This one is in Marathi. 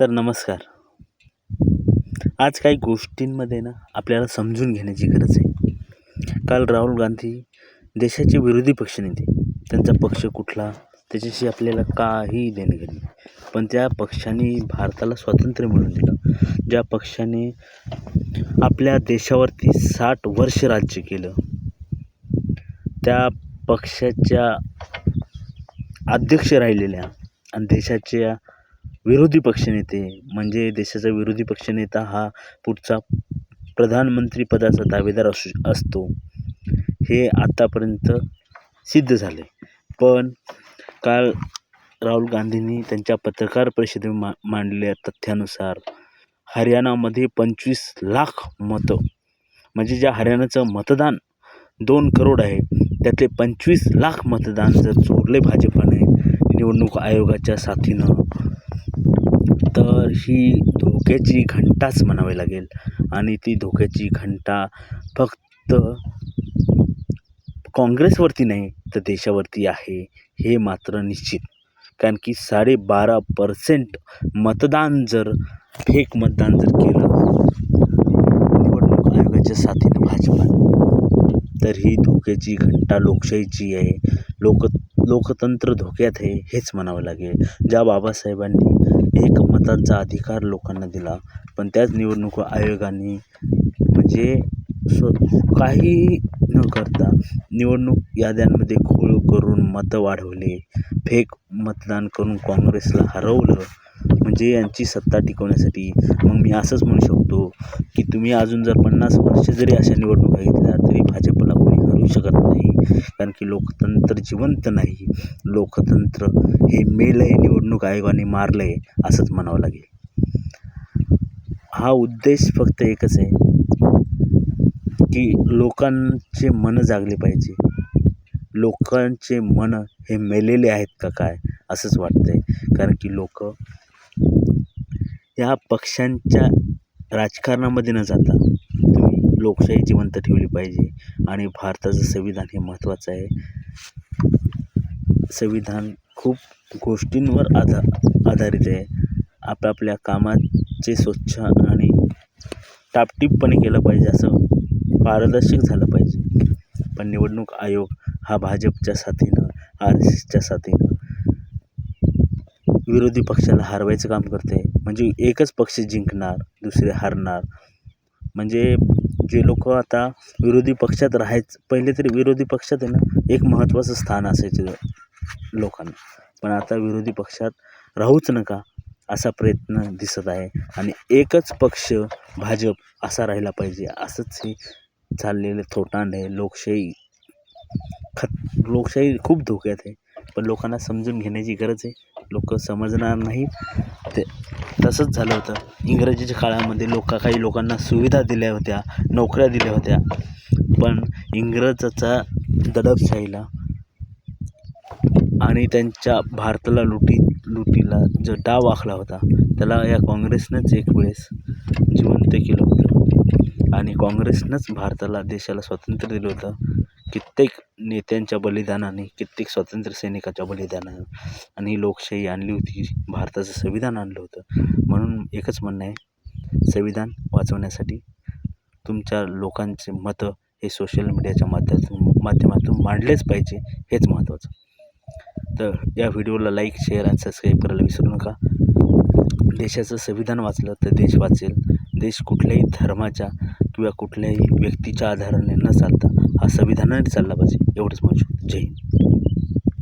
तर नमस्कार. आज काही गोष्टींमध्ये ना आपल्याला समजून घेण्याची गरज आहे. काल राहुल गांधी देशाचे विरोधी पक्षनेते. त्यांचा पक्ष कुठला? त्याच्याशी आपल्याला काही देणं पण त्या पक्षाने भारताला स्वातंत्र्य मिळवून दिलं. ज्या पक्षाने आपल्या देशावरती साठ वर्ष राज्य केलं त्या पक्षाच्या अध्यक्ष राहिलेल्या आणि देशाच्या विरोधी पक्षनेते म्हणजे देशाचा विरोधी पक्षनेता हा पुढचा प्रधानमंत्री पदाचा दावेदार असू असतो. हे आत्तापर्यंत सिद्ध झाले. पण काल राहुल गांधींनी त्यांच्या पत्रकार परिषदे मा मांडलेल्या तथ्यानुसार हरियाणामध्ये पंचवीस लाख मतं म्हणजे ज्या हरियाणाचं मतदान दोन करोड आहे त्यातले पंचवीस लाख मतदान जर चोरले भाजपाने निवडणूक आयोगाच्या साथीनं तर ही धोक्याची घंटाच म्हणावी लागेल. आणि ती धोक्याची घंटा फक्त काँग्रेसवरती नाही तर देशावरती आहे हे मात्र निश्चित. कारण की साडेबारा पर्सेंट मतदान जर फेक मतदान जर केलं निवडणूक आयोगाच्या साथीनं भाजपानं तर ही धोक्याची घंटा लोकशाहीची आहे. लोक लोकतंत्र धोक्यात आहे हेच म्हणावं लागेल. ज्या बाबासाहेबांनी एक मतांचा अधिकार लोकांना दिला पण त्याच निवडणूक आयोगाने म्हणजे स्व काही न करता निवडणूक याद्यांमध्ये खोळ करून मतं वाढवले. फेक मतदान करून काँग्रेसला हरवलं म्हणजे यांची सत्ता टिकवण्यासाठी. मग मी असंच म्हणू शकतो की तुम्ही अजून जर पन्नास वर्ष जरी अशा निवडणुका घेतल्या तरी भाजपला कोणी हरू शकत नाही. कारण की लोकतंत्र जिवंत नाही. लोकतंत्र हे मेलं आहे निवडणूक आयोगाने मारलं आहे असंच म्हणावं लागेल. हा उद्देश फक्त एकच आहे की लोकांचे मनं जागले पाहिजे. लोकांचे मनं हे मेलेले आहेत का काय असंच वाटतं आहे कारण की लोक या पक्षांच्या राजकारणामध्ये न जाता लोकशाही जिवंत ठेवली पाहिजे. आणि भारताचं संविधान हे महत्त्वाचं आहे. संविधान खूप गोष्टींवर आधा आधारित आहे. आपापल्या कामाचे स्वच्छ आणि टापटीपपणे केलं पाहिजे असं पारदर्शक झालं पाहिजे. पण निवडणूक आयोग हा भाजपच्या साथीनं आर एस एसच्या साथीनं विरोधी पक्षाला हरवायचं काम करते म्हणजे एकच पक्ष जिंकणार दुसरे हारणार. म्हणजे जे लोक आता विरोधी पक्षात राहायचं पहिले तरी विरोधी पक्षात आहे ना एक महत्त्वाचं स्थान असायचं लोकांना. पण आता विरोधी पक्षात राहूच नका असा प्रयत्न दिसत आहे आणि एकच पक्ष भाजप असा राहिला पाहिजे असंच हे चाललेलं थोटांड आहे. लोकशाही खत लोकशाही खूप धोक्यात आहे पण लोकांना समजून घेण्याची गरज आहे. लोक समजणार नाही. ते तसंच झालं होतं. इंग्रजीच्या काळामध्ये लोक काही लोकांना सुविधा दिल्या होत्या नोकऱ्या दिल्या होत्या. पण इंग्रजाचा दडपशाहीला आणि त्यांच्या भारताला लुटी लुटीला जो डाव आखला होता त्याला या काँग्रेसनंच एक वेळेस जिवंत केलं होतं. आणि काँग्रेसनंच भारताला देशाला स्वातंत्र्य दिलं होतं. कित्येक नेत्यांच्या बलिदानाने कित्येक स्वातंत्र्य सैनिकाच्या बलिदानानं आणि ही लोकशाही आणली होती. भारताचं संविधान आणलं होतं. म्हणून एकच म्हणणं आहे संविधान वाचवण्यासाठी तुमच्या लोकांचे मतं हे सोशल मीडियाच्या माध्यमातून माध्यमातून मांडलेच पाहिजे हेच महत्त्वाचं तर या व्हिडिओला लाईक शेअर आणि सबस्क्राईब करायला विसरू नका. देशाचं संविधान वाचलं तर देश वाचेल. देश कुठल्याही धर्माच्या किंवा कुठल्याही व्यक्तीच्या आधाराने न चालता हा संविधानाने चालला पाहिजे. एवढंच म्हणू शकतो जय हिंद.